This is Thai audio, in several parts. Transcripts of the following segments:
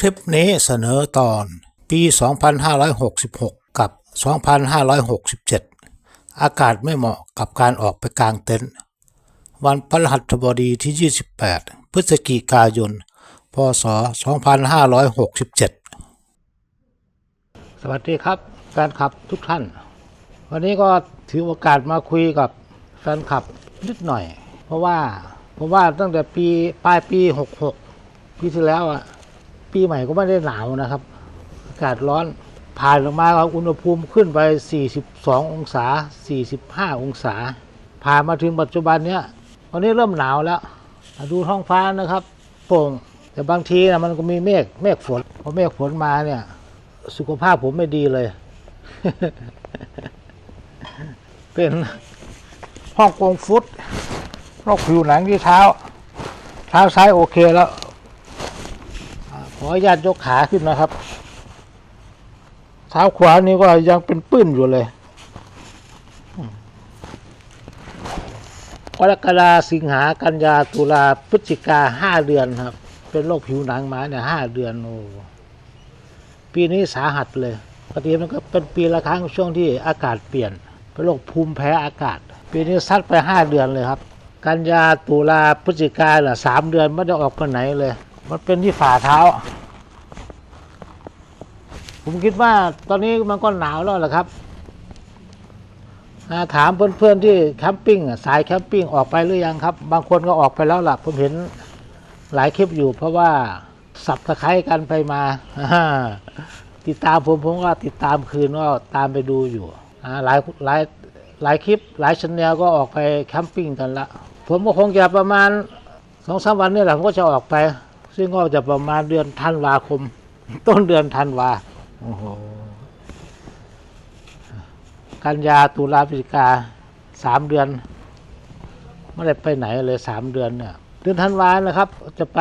คลิปนี้เสนอตอนปี 2566 กับ 2567 อากาศไม่เหมาะกับการออกไปกลางเต็นท์วันพฤหัสบดีที่ 28 พฤศจิกายน พศ 2567 สวัสดีครับ แฟนคลับทุกท่าน วันนี้ก็ถือโอกาสมาคุยกับแฟนคลับนิดหน่อย เพราะว่าเพราะว่าตั้งแต่ปีปลายปี 66 ปีที่แล้วอะ ปีใหม่ก็ไม่ได้หนาวนะครับ อากาศร้อน ผ่านลงมาครับอุณหภูมิขึ้นไป 42 องศา 45 องศา ผ่านมาถึงปัจจุบันเนี้ยวันนี้เริ่มหนาวแล้ว ดูท้องฟ้านะครับโปร่งแต่บางทีนะมันก็มีเมฆเมฆฝนพอเมฆฝนมาเนี่ย สุขภาพผมไม่ดีเลย เป็นห้องกงฟุตโรคผิวหนังที่เท้า เท้าซ้ายโอเคแล้ว ขออนุญาตยกขาขึ้นนะครับ เท้าขวานี่ก็ยังเป็นปื้นอยู่เลยอืมกรกฎาสิงหากันยาตุลาพฤศจิกาห้าเดือนครับ เป็นโรคผิวหนังมาเนี่ยห้าเดือนโอ้ปีนี้สาหัสเลยปกติมันก็เป็นปีละครั้งช่วงที่อากาศเปลี่ยน เป็นโรคภูมิแพ้อากาศ ปีนี้ซัดไปห้าเดือนเลยครับ กันยาตุลาพฤศจิกาล่ะสามเดือนไม่ได้ออกไปไหนเลย มันเป็นที่ฝ่าเท้า ผมคิดว่าตอนนี้มันก็หนาวแล้วแหละครับาถามเพื่อนๆที่แคมปิ้งสายแคมปิ้งออกไปหรือยังครับ บางคนก็ออกไปแล้วล่ะ ผมเห็นหลายคลิปอยู่ เพราะว่าสับตะไคร้กันไปมา ติดตามผมผมก็ติดตามคืนก็ตามไปดูอยู่หลายหลายหลายคลิปหลายชแนลก็ออกไปแคมปิ้งกันละ ผมก็คงจะประมาณสองสามวันนี่แหละผมก็จะออกไป ซึ่งก็จะประมาณเดือนธันวาคม ต้นเดือนธันวาโอ้โหกันยาตุลาพฤศจิกาสามเดือน ไม่ได้ไปไหนเลยสามเดือนเนี่ยเดือนธันวานะครับ จะไป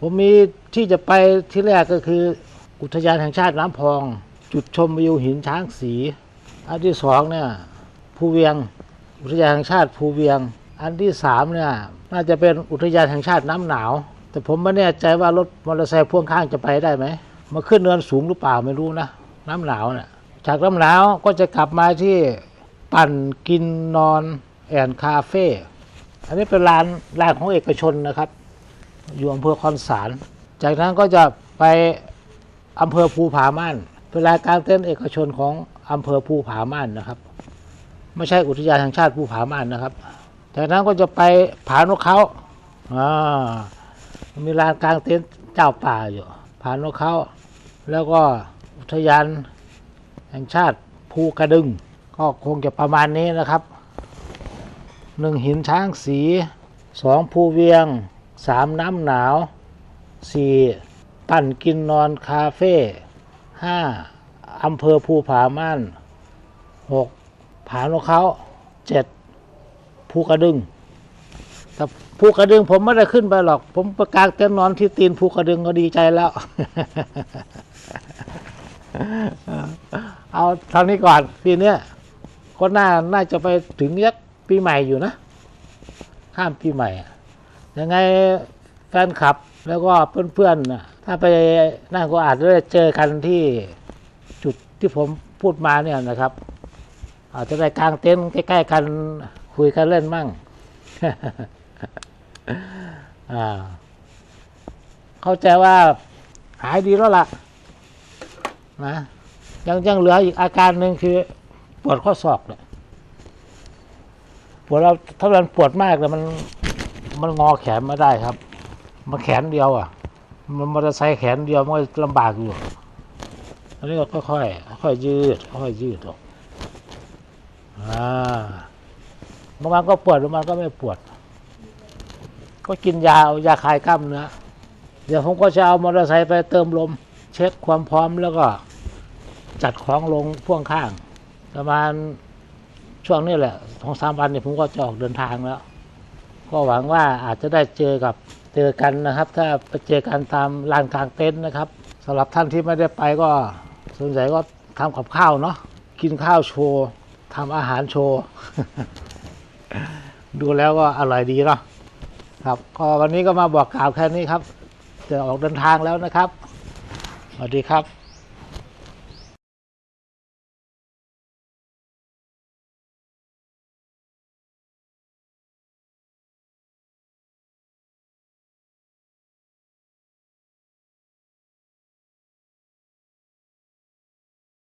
ผมมีที่จะไปที่แรกก็คือ อุทยานแห่งชาติน้ำพอง จุดชมวิวหินช้างสีอันที่สองเนี่ยภูเวียง อุทยานแห่งชาติภูเวียง อันที่สามเนี่ยน่าจะเป็นอุทยานแห่งชาติน้ำหนาว แต่ผมไม่แน่ใจว่ารถมอเตอร์ไซค์พ่วงข้างจะไปได้ไหมมาขึ้นเนินสูงหรือเปล่าไม่รู้นะ น้ำหนาวเนี่ยจากน้ำหนาวก็จะกลับมาที่ปั่นกินนอนแอนคาเฟ่อันนี้เป็นร้านร้านของเอกชนนะครับ อยู่อำเภอคอนสาร จากนั้นก็จะไปอำเภอภูผาม่านเป็นรายการเต้นเอกชนของอำเภอภูผาม่านนะครับ ไม่ใช่อุทยานแห่งชาติภูผาม่านนะครับ จากนั้นก็จะไปผานกเขาอ่า มีลานกลางเต็นท์เจ้าป่าอยู่ผานกเขาแล้วก็อุทยานแห่งชาติภูกระดึง ก็คงจะประมาณนี้นะครับหนึ่งหินช้างสีสองภูเวียงสามน้ำหนาวสี่ปั่นกินนอนคาเฟ่ห้าอำเภอภูผาม่านหกผานกเขาเจ็ดภูกระดึง แต่ภูกระดึงผมไม่ได้ขึ้นไปหรอก ผมประกางเต็นนอนที่ตีนภูกระดึงก็ดีใจแล้ว เอาเท่านี้ก่อนปีเนี้ยก็น่าน่าจะไปถึงยักปีใหม่อยู่นะ ข้ามปีใหม่ยังไงแฟนคลับแล้วก็เพื่อนๆ ถ้าไปนั่นก็อาจจะได้เจอกันที่จุดที่ผมพูดมาเนี่ยนะครับ อาจจะได้กางเต็นท์ใกล้ ๆ กันคุยกันเล่นมั่ง เข้าใจว่าหายดีแล้วล่ะ นะยังยังเหลืออีกอาการหนึ่งคือ ปวดข้อศอกเนี่ยปวดเราถ้ามันปวดมากเลยมัน มันงอแขนไม่ได้ครับ มันแขนเดียว อะ มันมอเตอร์ไซค์แขนเดียวมันลำบากอยู่อันนี้ก็ค่อยๆค่อยยืด ค่อยยืดออกอ่าบางวันก็ปวดบางวันก็ไม่ปวด ก็กินยาเอายาคลายกล้ามเนื้อเดี๋ยวผมก็จะเอามอเตอร์ไซค์ไปเติมลม เช็คความพร้อมแล้วก็จัดของลงพ่วงข้าง ประมาณช่วงนี้แหละสองสามวันเนี่ยผมก็จะออกเดินทางแล้ว ก็หวังว่าอาจจะได้เจอกับเจอกันนะครับ ถ้าไปเจอกันตามลานกลางเต็นท์นะครับสำหรับท่านที่ไม่ได้ไปก็สนใจก็ทำกับข้าวเนาะกินข้าวโชว์ทำอาหารโชว์ ดูแล้วก็อร่อยดีเนาะ ครับก็วันนี้ก็มาบอกกล่าวแค่นี้ครับ จะออกเดินทางแล้วนะครับ สวัสดีครับ